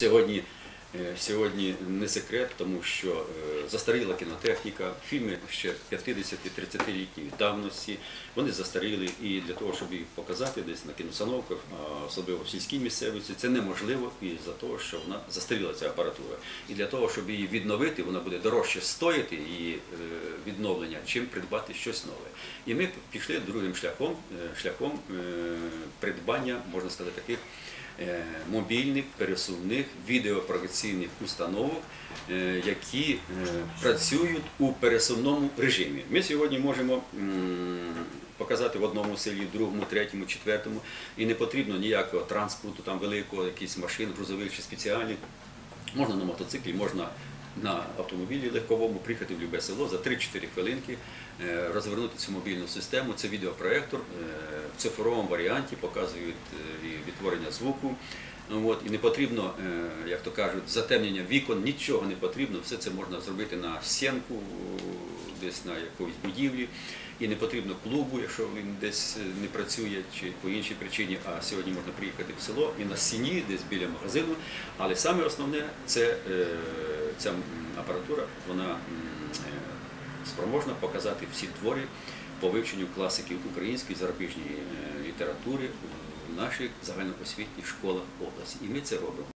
Сьогодні, е, сьогодні не секрет, тому що е, застаріла кінотехніка, фільми ще 50-30-літньої давності, вони застаріли і для того, щоб їх показати десь на кіноустановках, а особливо в сільській місцевості, це неможливо із-за того, що вона застаріла ця апаратура. І для того, щоб її відновити, вона буде дорожче стоїти її е, відновлення, чим придбати щось нове. І ми пішли другим шляхом, е, шляхом е, придбання, можна сказати, таких е, мобільних пересувних відеопроекційних установок, які працюють у пересувному режимі. Ми сьогодні можемо показати в одному селі, другому, третьому, четвертому, і не потрібно ніякого транспорту, там великого, якихось машин, грузових чи спеціальних. Можна на мотоциклі, можна на автомобілі легковому приїхати в любе село за 3-4 хвилинки, е, розвернути цю мобільну систему. Це відеопроектор е, в цифровому варіанті показують е, і відтворення звуку. Ну, От, і не потрібно, як то кажуть, затемнення вікон, нічого не потрібно, все це можна зробити на стінку, десь на якоїсь будівлі. І не потрібно клубу, якщо він десь не працює чи по іншій причині, а сьогодні можна приїхати в село і на стіні, десь біля магазину. Але саме основне це ця апаратура, вона е, спроможна показати всі твори по вивченню класиків української зарубіжної е, літератури в наших загальноосвітніх школах області. І ми це робимо.